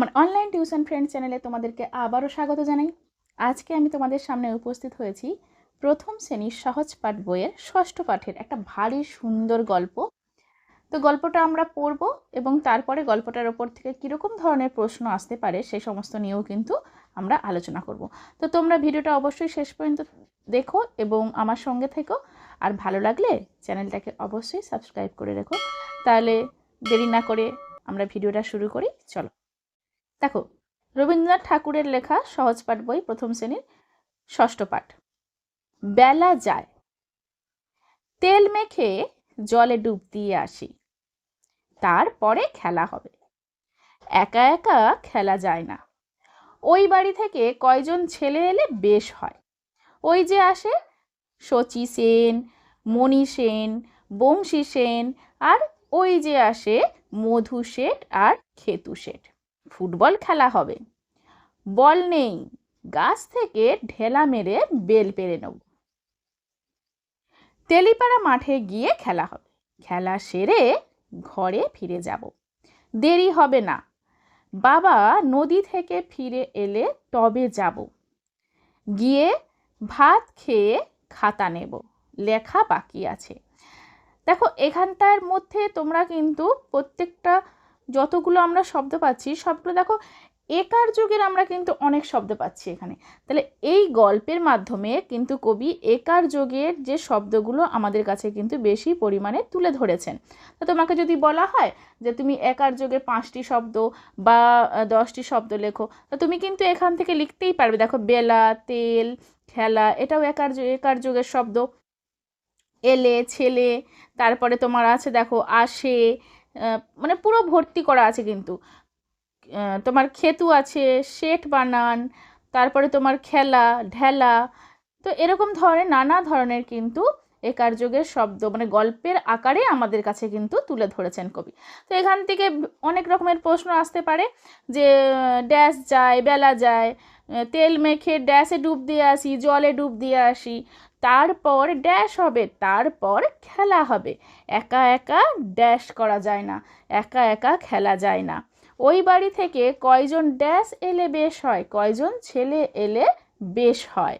আমার online tuition friend চ্যানেলে তোমাদেরকে আবারও স্বাগত জানাই। আজকে আমি তোমাদের সামনে উপস্থিত হয়েছি প্রথম শ্রেণির সহজ পাঠ বইয়ের ষষ্ঠ পাঠের একটা ভারী সুন্দর গল্প। তো গল্পটা আমরা পড়ব এবং তারপরে গল্পটার ওপর থেকে কীরকম ধরনের প্রশ্ন আসতে পারে সেই সমস্ত নিয়েও কিন্তু আমরা আলোচনা করব। তো তোমরা ভিডিওটা অবশ্যই শেষ পর্যন্ত দেখো এবং আমার সঙ্গে থেকো। আর ভালো লাগলে চ্যানেলটাকে অবশ্যই সাবস্ক্রাইব করে রেখো। তাহলে দেরি না করে আমরা ভিডিওটা শুরু করি। চলো। দেখো, রবীন্দ্রনাথ ঠাকুরের লেখা সহজ পাঠ বই, প্রথম শ্রেণির ষষ্ঠ পাঠ। বেলা যায়, তেল মেখে জলে ডুব দিয়ে আসি। তারপরে খেলা হবে। একা একা খেলা যায় না। ওই বাড়ি থেকে কয়জন ছেলে এলে বেশ হয়। ওই যে আসে শচী সেন, মণি সেন, বংশী সেন আর ওই যে আসে মধু শেঠ আর খেতু শেঠ ফুটবল খেলা হবে। বল নেই, গাছ থেকে ঢেলা মেরে বেল পেরে নেব। তেলিপাড়া মাঠে গিয়ে খেলা হবে। খেলা সেরে ঘরে ফিরে যাব। দেরি হবে না। বাবা নদী থেকে ফিরে এলে তবে যাব। গিয়ে ভাত খেয়ে খাতা নেব। লেখা বাকি আছে। দেখো, এখানটার মধ্যে তোমরা কিন্তু প্রত্যেকটা যতগুলো আমরা শব্দ পাচ্ছি, সবগুলো দেখো একার যুগের আমরা কিন্তু অনেক শব্দ পাচ্ছি এখানে। তাহলে এই গল্পের মাধ্যমে কিন্তু কবি একার যুগের যে শব্দগুলো আমাদের কাছে কিন্তু বেশি পরিমাণে তুলে ধরেছেন। তো তোমাকে যদি বলা হয় যে তুমি একার যুগে পাঁচটি শব্দ বা দশটি শব্দ লেখো, তো তুমি কিন্তু এখান থেকে লিখতেই পারবে। দেখো বেলা, তেল, খেলা, এটাও একার একার যুগের শব্দ। এলে, ছেলে, তারপরে তোমার আছে দেখো আসে মানে পুরো ভর্তি করা আছে কিন্তু। তোমার খেতু আছে, শেঠ বানান, তারপরে তোমার খেলা, ঢেলা, তো এরকম ধরনের, নানা ধরনের কিন্তু একার যুগের শব্দ মানে গল্পের আকারে আমাদের কাছে কিন্তু তুলে ধরেছেন কবি। তো এখান থেকে অনেক রকমের প্রশ্ন আসতে পারে যে, ড্যাশ যায়, বেলা যায় তেল মেখে ড্যাশে ডুব দিয়ে আসি, জলে ডুব দিয়ে আসি তারপর ড্যাশ হবে, তারপর খেলা হবে। একা একা ড্যাশ করা যায় না, একা একা খেলা যায় না। ওই বাড়ি থেকে কয়জন ড্যাশ এলে বেশ হয়, কয়জন ছেলে এলে বেশ হয়।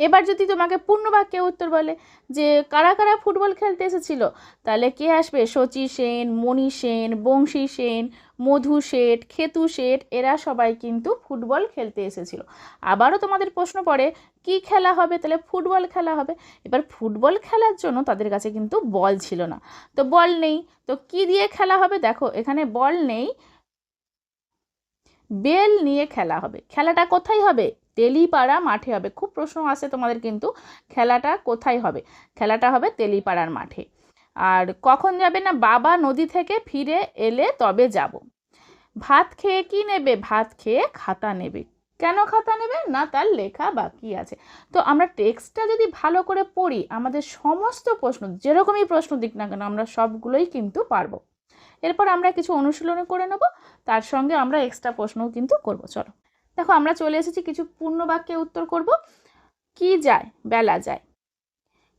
এবার যদি তোমাকে পূর্ণ বাক্যে উত্তর বলে যে, কারা কারা ফুটবল খেলতে এসেছিল? তাহলে কে আসবে? শচী সেন, মণি সেন, বংশী সেন, মধু শেঠ, খেতু শেঠ, এরা সবাই কিন্তু ফুটবল খেলতে এসেছিল। আবারও তোমাদের প্রশ্ন পড়ে কি খেলা হবে? তাহলে ফুটবল খেলা হবে। এবার ফুটবল খেলার জন্য তাদের কাছে কিন্তু বল ছিল না। তো বল নেই। তো কি দিয়ে খেলা হবে? দেখো, এখানে বল নেই। বেল নিয়ে খেলা হবে। খেলাটা কোথায় হবে? তেলিপাড়া মাঠে হবে। খুব প্রশ্ন আসে তোমাদের কিন্তু, খেলাটা কোথায় হবে? খেলাটা হবে তেলিপাড়ার মাঠে। আর কখন যাবে না? বাবা নদী থেকে ফিরে এলে তবে যাব। ভাত খেয়ে কি নেবে? ভাত খেয়ে খাতা নেবে। কেন খাতা নেবে? না, তার লেখা বাকি আছে। তো আমরা টেক্সটটা যদি ভালো করে পড়ি, আমাদের সমস্ত প্রশ্ন, যেরকমই প্রশ্ন দিক না কেন, আমরা সবগুলোই কিন্তু পারব। এরপর আমরা কিছু অনুশীলন করে নেব, তার সঙ্গে আমরা এক্সট্রা প্রশ্নও কিন্তু করব। চলো। দেখো, আমরা চলে এসেছি, কিছু পূর্ণ বাক্যে উত্তর করব। কি যায়? বেলা যায়।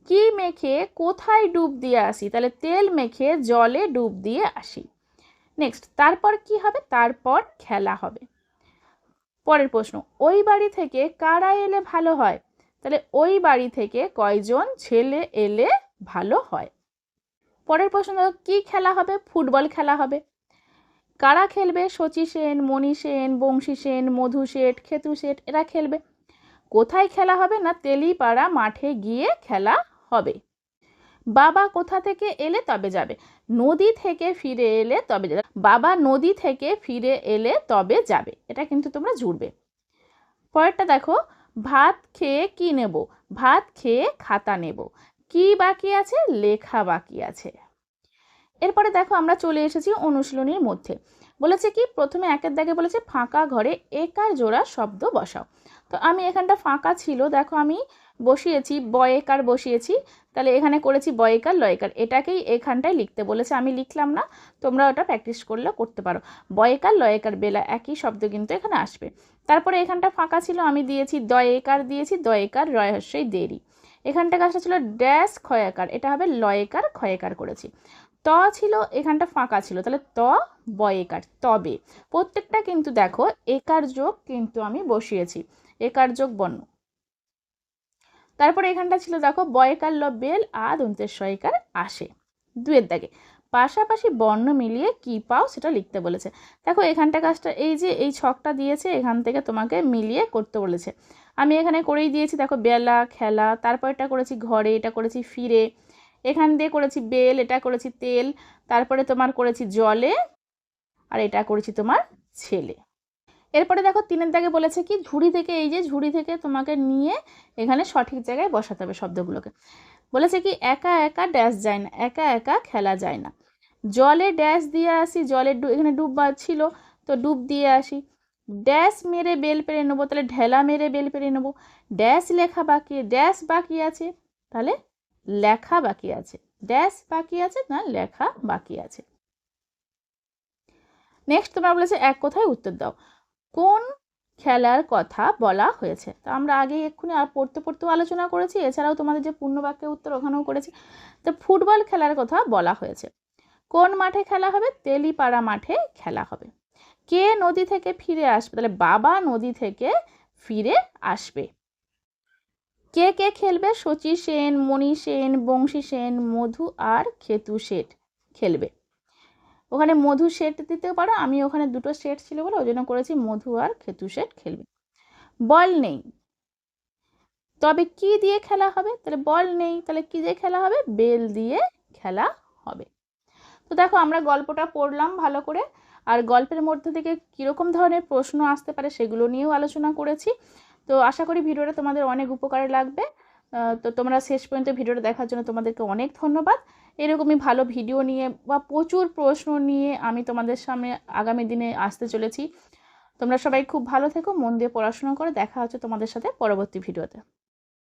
কি মেখে কোথায় ডুব দিয়ে আসি? তাহলে তেল মেখে জলে ডুব দিয়ে আসি। নেক্সট তারপর কি হবে? তারপর খেলা হবে। পরের প্রশ্ন, ওই বাড়ি থেকে কারা এলে ভালো হয়? তাহলে ওই বাড়ি থেকে কয়জন ছেলে এলে ভালো হয়? পরের প্রশ্ন, কি খেলা হবে? ফুটবল খেলা হবে। কারা খেলবে? শচী সেন, মণি সেন, বংশী সেন, মধু শেঠ খেতু শেঠ এরা খেলবে। কোথায় খেলা হবে না তেলিপাড়া মাঠে গিয়ে খেলা হবে? বাবা কোথা থেকে এলে তবে যাবে? নদী থেকে ফিরে এলে তবে বাবা নদী থেকে ফিরে এলে তবে যাবে। এটা কিন্তু তোমরা জুড়বে। পরেরটা দেখো, ভাত খেয়ে কি নেব? ভাত খেয়ে খাতা নেব। কি বাকি আছে? লেখা বাকি আছে। এরপরে দেখো আমরা চলে এসেছি অনুশীলনীর মধ্যে। বলেছে কি? প্রথমে একের দাগে বলেছে, ফাঁকা ঘরে একার জোড়া শব্দ বসাও। তো আমি এখানটা ফাঁকা ছিল, দেখো আমি বসিয়েছি, বয়েকার বসিয়েছি, তাহলে এখানে করেছি বয়েকার, লয়েকার। এটাকেই এখানটায় লিখতে বলেছে। আমি লিখলাম না, তোমরা ওটা প্র্যাকটিস করলেও করতে পারো। বয়েকার, লয়েকার, বেলা, একই শব্দ কিন্তু এখানে আসবে। তারপরে এখানটা ফাঁকা ছিল, আমি দিয়েছি দয়েকার দিয়েছি দয়েকার, রয়হস্যই দেরি। এখানটা কাজটা ছিল ড্যাশ ক্ষয়াকার, এটা হবে লয়েকার, ক্ষয়কার করেছি। ত ছিল, এখানটা ফাঁকা ছিল। তাহলে ত বয়েকার তবে প্রত্যেকটা কিন্তু দেখো একার যোগ কিন্তু আমি বসিয়েছি। একার যোগ বর্ণ। তারপরে এখানটা ছিল দেখো বয়কার ল বেল আ দন্তের সয়কার আসে। দুয়ের দাগে। পাশাপাশি বর্ণ মিলিয়ে কি পাও সেটা লিখতে বলেছে। দেখো এখানটা কাজটা এই যে এই ছকটা দিয়েছে, এখান থেকে তোমাকে মিলিয়ে করতে বলেছে। আমি এখানে করেই দিয়েছি, দেখো বেলা, খেলা, তারপর এটা করেছি ঘরে, এটা করেছি ফিরে। এখান দিয়ে করেছি বেল, এটা করেছি তেল, তারপরে তোমার করেছি জলে, আর এটা করেছি তোমার ছেলে। এরপরে দেখো তিনের দাগে বলেছে কি, ঝুড়ি থেকে, এই যে ঝুড়ি থেকে তোমাকে নিয়ে এখানে সঠিক জায়গায় বসাতে হবে শব্দগুলোকে। বলেছে কি, একা একা ড্যাশ যায় না, একা একা খেলা যায় না। জলে ড্যাশ দিয়ে আসি, জলে ডু, এখানে ডুব ছিল তো ডুব দিয়ে আসি। ড্যাশ মেরে বেল পেরে নেব, তাহলে ঢেলা মেরে বেল পেরে নেব। ড্যাশ লেখা বাকি, ড্যাশ বাকি আছে, তাহলে লেখা বাকি আছে। ড্যাশ বাকি আছে না লেখা বাকি আছে। নেক্সট তোমরা বলেছে এক কথায় উত্তর দাও। কোন খেলার কথা বলা হয়েছে? তো আমরা আগে এক্ষুনি আর পড়তে পড়তেও আলোচনা করেছি, এছাড়াও তোমাদের যে পূর্ণ বাক্যের উত্তর ওখানেও করেছি। তো ফুটবল খেলার কথা বলা হয়েছে। কোন মাঠে খেলা হবে? তেলিপাড়া মাঠে খেলা হবে। কে নদী থেকে ফিরে আসবে? তাহলে বাবা নদী থেকে ফিরে আসবে। কে কে খেলবে? শচী সেন, মণি সেন, বংশী সেন, মধু আর খেতু শেঠ খেলবে। ওখানে মধু সেট দিতেও পারো, আমি ওখানে দুটো সেট ছিল বলে ওই জন্য করেছি মধু আর খেতু সেট খেলবে। বল নেই। তবে কি দিয়ে খেলা হবে? তাহলে বল নেই, তাহলে কি দিয়ে খেলা হবে? বেল দিয়ে খেলা হবে। তো দেখো, আমরা গল্পটা পড়লাম ভালো করে, আর গল্পের মধ্যে থেকে কীরকম ধরনের প্রশ্ন আসতে পারে সেগুলো নিয়েও আলোচনা করেছি। তো আশা করি ভিডিওটা তোমাদের অনেক উপকারে লাগবে। তো তোমরা শেষ পর্যন্ত ভিডিওটা দেখার জন্য তোমাদেরকে অনেক ধন্যবাদ। এরকমই ভালো ভিডিও নিয়ে বা প্রচুর প্রশ্ন নিয়ে আমি তোমাদের সামনে আগামী দিনে আসতে চলেছি। তোমরা সবাই খুব ভালো থেকো, মন দিয়ে পড়াশোনা করে। দেখা হচ্ছে তোমাদের সাথে পরবর্তী ভিডিওতে।